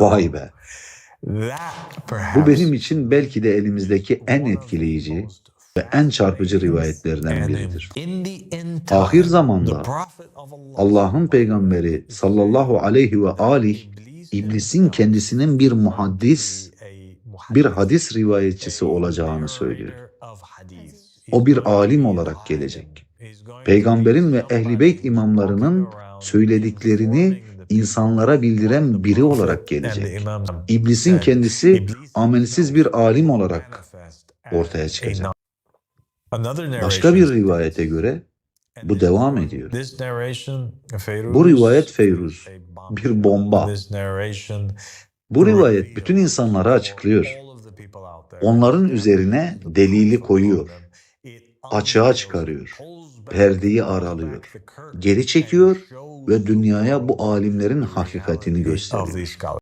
Vay be. Bu benim için belki de elimizdeki en etkileyici ve en çarpıcı rivayetlerden biridir. Ahir zamanda Allah'ın peygamberi sallallahu aleyhi ve alih iblisin kendisinin bir muhaddis, bir hadis rivayetçisi olacağını söylüyor. O bir alim olarak gelecek. Peygamberin ve ehli beyt imamlarının söylediklerini insanlara bildiren biri olarak gelecek. İblisin kendisi amelsiz bir alim olarak ortaya çıkacak. Başka bir rivayete göre bu devam ediyor. Bu rivayet Feyruz, bir bomba. Bu rivayet bütün insanlara açıklıyor. Onların üzerine delili koyuyor. Açığa çıkarıyor. Perdeyi aralıyor. Geri çekiyor ve dünyaya bu alimlerin hakikatini gösteriyor.